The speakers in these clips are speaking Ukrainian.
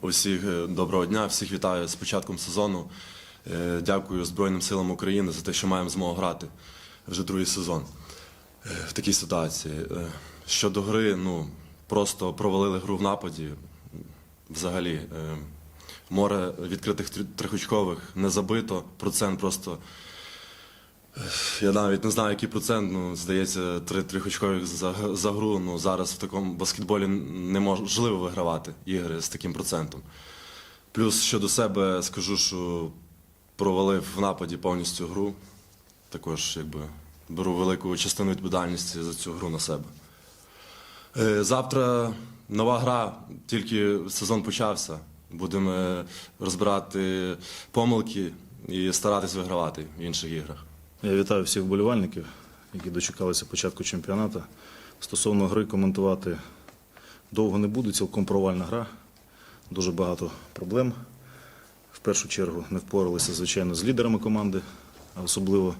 Усіх е, доброго дня, всіх вітаю з початком сезону. Е, Дякую Збройним силам України за те, що маємо змогу грати вже другий сезон е, в такій ситуації. Щодо гри, ну просто провалили гру в нападі. Взагалі, море відкритих трьохочкових не забито, процент просто. Я навіть не знаю, який процент. Ну, здається, три трьохочкових за, за гру. Ну, зараз в такому баскетболі неможливо вигравати ігри з таким процентом. Плюс щодо себе скажу, що провалив в нападі повністю гру. Також якби беру велику частину відповідальності за цю гру на себе. Е, Завтра нова гра, тільки сезон почався. Будемо е, розбирати помилки і старатись вигравати в інших іграх. Я вітаю всіх вболівальників, які дочекалися початку чемпіонату. Стосовно гри коментувати довго не буду, цілком провальна гра. Дуже багато проблем. В першу чергу не впоралися, звичайно, з лідерами команди, а особливо,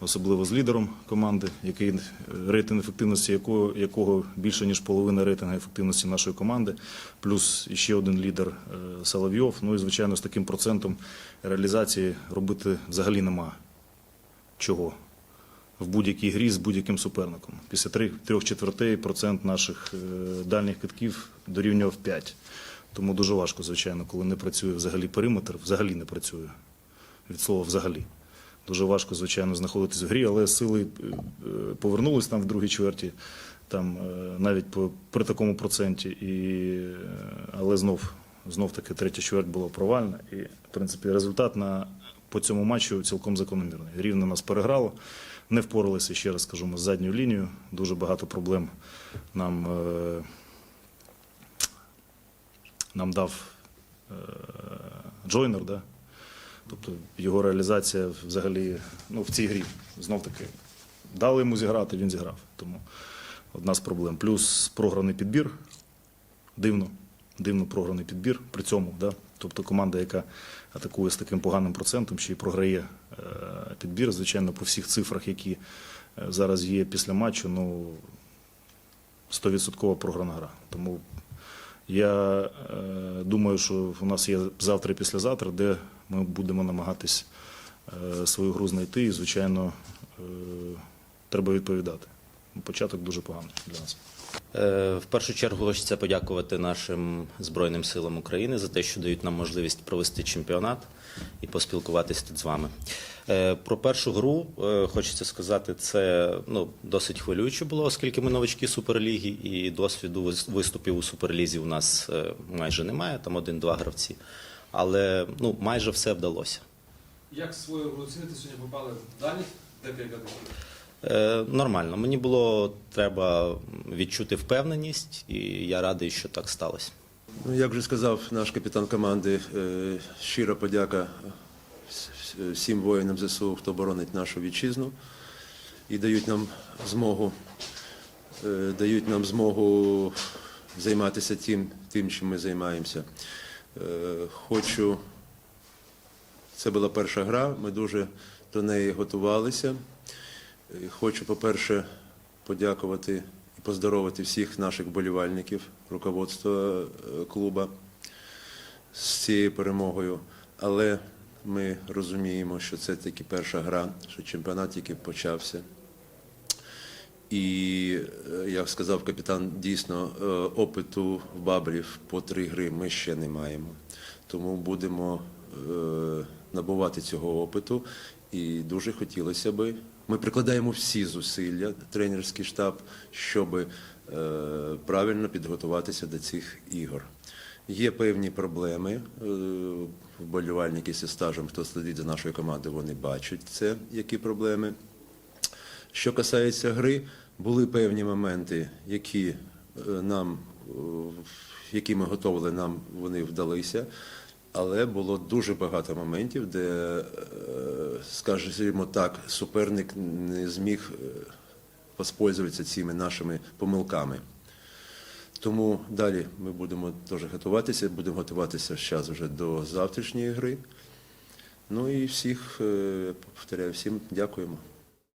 особливо з лідером команди, який, е, рейтинг ефективності якого, якого більше, ніж половина рейтингу ефективності нашої команди, плюс ще один лідер е, Соловйов. Ну і, звичайно, з таким процентом реалізації робити взагалі нема чого в будь-якій грі з будь-яким суперником. Після трьох четвертей процент наших е, дальніх китків дорівнював 5. Тому дуже важко, звичайно, коли не працює взагалі периметр, взагалі не працює. Від слова взагалі. Дуже важко, звичайно, знаходитись в грі, але сили е, повернулись там в другій чверті, там е, навіть при такому проценті. І, але знов, знов таки третя чверть була провальна. І, в принципі, результат на, по цьому матчу цілком закономірний. Рівне нас переграло. Не впоралися, ще раз скажу, ми з задньою лінією. Дуже багато проблем нам, е, нам дав е, Джойнер, да? Тобто його реалізація взагалі ну, в цій грі знов таки дали йому зіграти, він зіграв. Тому одна з проблем. Плюс програний підбір. Дивно, дивно програний підбір. При цьому, да? тобто команда, яка атакує з таким поганим процентом, ще й програє е, підбір, звичайно, по всіх цифрах, які е, зараз є після матчу, ну 100% програна гра. Тому я е, думаю, що у нас є завтра і післязавтра, де ми будемо намагатись е, свою гру знайти. І, звичайно, е, треба відповідати. Початок дуже поганий для нас. Е, В першу чергу хочеться подякувати нашим Збройним силам України за те, що дають нам можливість провести чемпіонат і поспілкуватися тут з вами. Е, Про першу гру е, хочеться сказати, це ну, досить хвилююче було, оскільки ми новачки Суперліги, і досвіду виступів у Суперлізі у нас майже немає, там один-два гравці. Але ну, майже все вдалося. Як свою гру оцінити сьогодні попали в дальніх декілька? Е, Нормально. Мені було треба відчути впевненість, і я радий, що так сталося. Ну, як вже сказав наш капітан команди, е, щира подяка вс- вс- всім воїнам ЗСУ, хто боронить нашу вітчизну і дають нам змогу, е, дають нам змогу займатися тим, тим чим ми займаємося. Хочу, це була перша гра, ми дуже до неї готувалися. Е, Хочу, по-перше, подякувати і поздоровити всіх наших болівальників, руководство е, клуба з цією перемогою. Але ми розуміємо, що це тільки перша гра, що чемпіонат тільки почався. І, е, як сказав капітан, дійсно опиту в Бабрів по три гри ми ще не маємо. Тому будемо набувати цього опиту. І дуже хотілося би. Ми прикладаємо всі зусилля, тренерський штаб, щоб е, правильно підготуватися до цих ігор. Є певні проблеми. е, Вболівальники зі стажем, хто слідить за нашою командою, вони бачать це, які проблеми. Що касається гри, були певні моменти, які е, нам, які ми готували, нам вони вдалися. Але було дуже багато моментів, де, скажімо так, суперник не зміг е, воспользуватися цими нашими помилками. Тому далі ми будемо теж готуватися, будемо готуватися зараз вже до завтрашньої гри. Ну і всіх, е, повторяю, всім дякуємо.